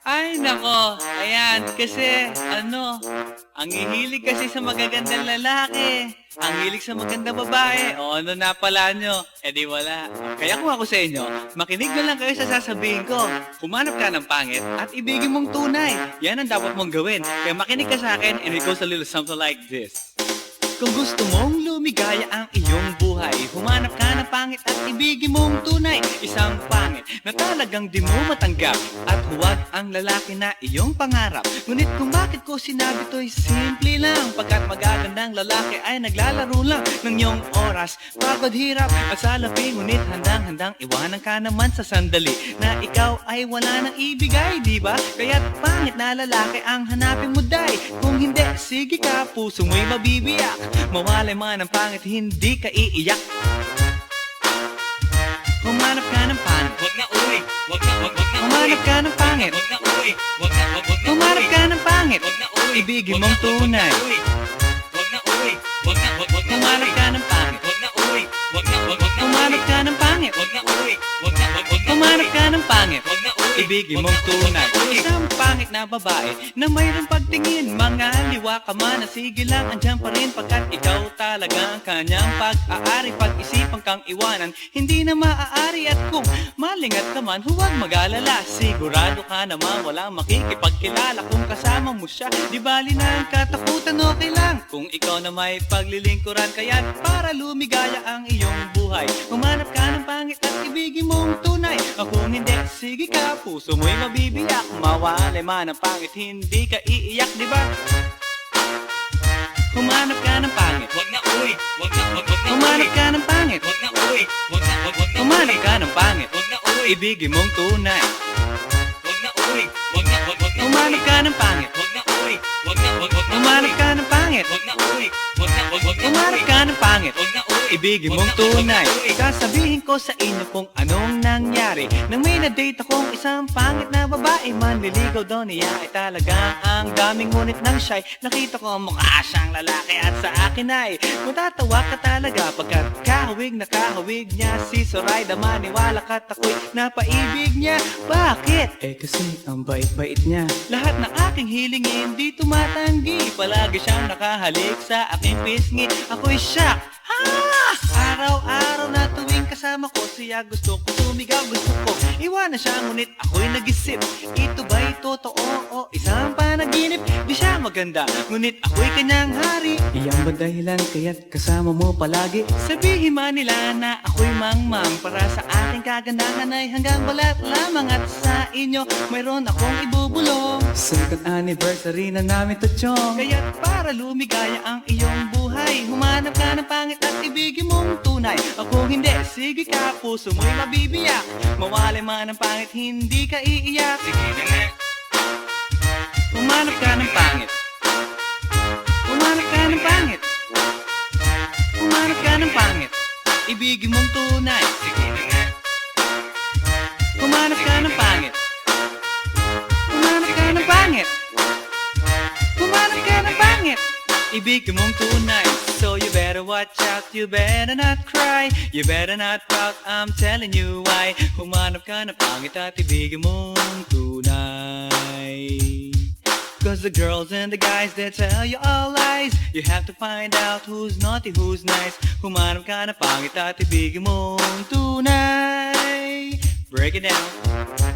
Ay, nako. Ayan, kasi, ano, ang hihilig kasi sa magagandang lalaki. Ang hilig sa magandang babae. O ano na pala nyo? Eh di wala. Kaya kung ako sa inyo, makinig na lang kayo sa sasabihin ko. Humanap ka ng pangit at ibigin mong tunay. Yan ang dapat mong gawin. Kaya makinig ka sa akin and it goes a little something like this. Kung gusto mong ibigin mong tunay Isang pangit na talagang di mo matanggap. At huwag ang lalaki na iyong pangarap. Ngunit kung bakit ko sinabi to'y simple lang Pagkat magagandang lalaki ay naglalaro lang Ng iyong oras. Pagod hirap at salapi Ngunit handang-handang iwanan ka naman sa sandali. Na ikaw ay wala nang ibigay, di ba? Kaya't pangit na lalaki ang hanapin mo, day. Kung hindi, sige ka, puso mo'y mabibiyak. Mawalay man ang pangit, hindi ka iiyak Wag na uwi. Ibigin wag mong tunay. Wag na uwi, wag na, wag, wag na Humanap uwi. ka ng pangit Wag na uwi, wag na, wag, wag na Humanap uwi. ka ng pangit Wag na uwi, wag na, wag, wag na Humanap uwi. ka ng pangit Wag na uwi. Ibigin mong tunay. Isang pangit na babae Na mayroong pagtingin. Mga liwa ka man na sige lang Andyan pa rin. Pagkat ikaw talaga Ang kanyang pag-aari Pag-isipan kang iwanan. Hindi na maaari At kung malingat ka man Huwag mag-alala. Sigurado ka naman Walang makikipagkilala. Kung kasama mo siya Di bali na ang katakutan Okay lang. Kung ikaw na may paglilingkuran Kaya para lumigaya ang iyong buhay. Humanap ka ng pangit At ibigin mong tunay O kung hindi Sige ka Puso mo'y mabibiyak Mawalay man ang pangit Hindi ka iiyak Di ba? Humanap ka ng pangit Wag na uwi, wag na, wag, wag na. Humanap ka ng pangit Wag na uwi, wag na, wag, wag na Humanap ka ng pangit Wag na uwi, Ibigin mong tunay wag na uwi, wag na, wag, wag na Humanap ka ng pangit Wag na uwi, wag na, wag, wag na Humanap ka ng pangit Wag na uwi, wag na, wag, wag na Humanap ka ng pangit Wag na Ibigin mong tunay. Sasabihin ko sa inyo kung anong nangyari. Nang may na-date akong isang pangit na babae Manliligaw daw niya. Ay talagang ang daming ngunit ng shy Nakita ko mukha siyang lalaki at sa akin ay Matatawa ka talaga. Pagkat kahawig na kahawig niya Si Soraya maniwala ka't ako'y napaibig niya. Bakit? Eh kasi ang bait-bait niya. Lahat ng aking hilingin di tumatanggi. Palagi siyang nakahalik sa aking pisngi. Ako'y shock. Ha! Araw-araw na tuwing kasama ko siya gusto ko sumigaw gusto ko Iwanan siya ngunit ako'y nag-isip Ito ba'y totoo o isang Di siya maganda. Ngunit ako'y kanyang hari. Iyan ba dahilan kaya't kasama mo palagi? Sabihin man nila na ako'y mangmang. Para sa aking kagandahan ay hanggang balat lamang. At sa inyo mayroon akong ibubulong Second anniversary na namin to chong. Kaya't para lumigaya ang iyong buhay Humanap ka ng pangit at ibigin mong tunay. O kung hindi, sige ka, puso mo'y mabibiyak. Mawalay man ang pangit, hindi ka iiyak. Sige na nga. Humanap ka ng pangit. Humanap ka ng pangit. Humanap ka ng pangit. Ibigin mong tunay. Sige na nga. Humanap ka ng pangit. Humanap ka ng pangit. Humanap ka ng pangit. Ibigin mong tunay. So you better watch out, you better not cry. You better not pout, I'm telling you why. Humanap ka ng pangit at ibigin mong tunay Cause the girls and the guys they tell you all lies. You have to find out who's naughty, who's nice. Humanap ka ng pangit at ibigin mong tunay Break it down